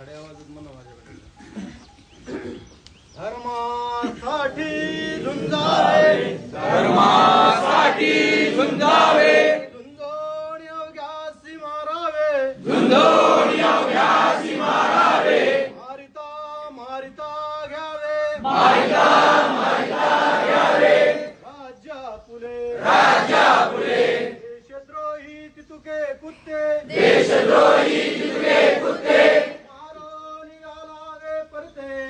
खड्या आवाजात म्हणा माझ्याकडे. धर्मासाठी झुंजावे. धर्मासाठी झुंजावे. झुंजोणी अवघ्यासी मारावे. झुंजोणी मारावे. मारिता मारिता घ्यावे. मारिता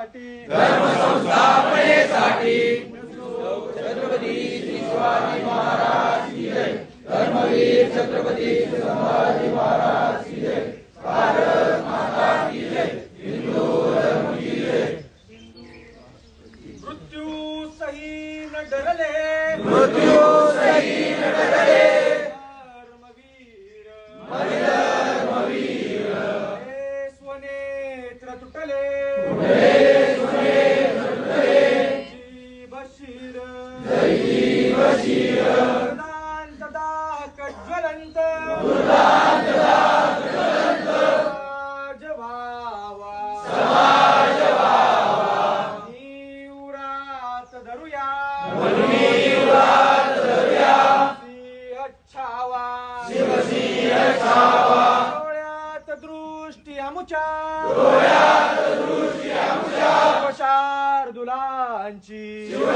संस्थापनेसाठी धर्म संस्थापनेसाठी छत्रपती श्री शिवाजी महाराज की जय. धर्मवीर छत्रपती संभाजी महाराज की जय. भारत माता की जय. हिंदू धर्म की जय. मृत्यू सही न डरले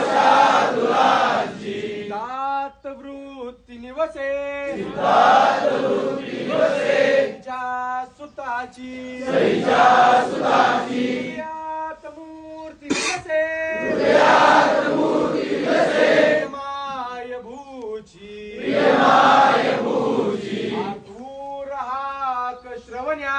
शार्दुलांची दात वृत्ती निवसे। सुताची हृदयात मूर्ती निवसे। माय भूची आतूर हाक श्रवण्या।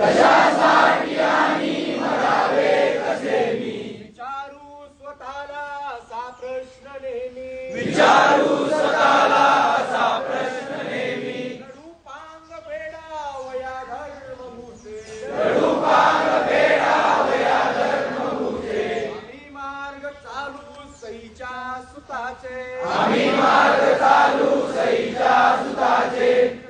कशासाठी आणि मरावे कसे मी? विचारू स्वतःला असा प्रश्न नेहमी. विचारू स्वतःला असा प्रश्न नेहमी. कडूपांग वेडावया धर्मभूते कडूपांग वेडावया धर्मभूते आम्ही मार्ग चालू सईच्या सुताचे. आम्ही मार्ग चालू सईच्या सुताचे.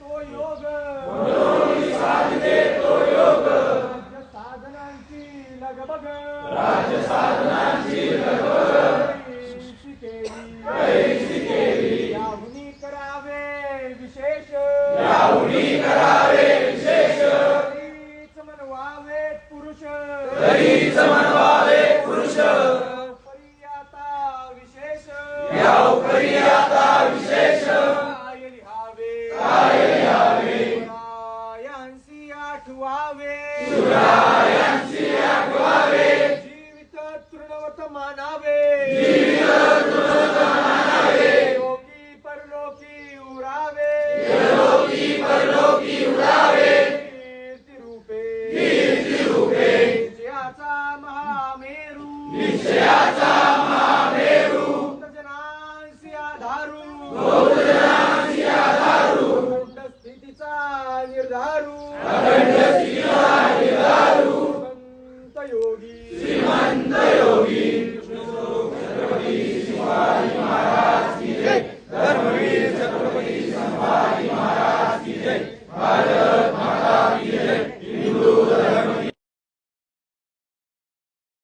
तो योग. साधते साधनांची लगबग. राज्य साधनांची लगबग शिकेवी करावे विशेष. करावे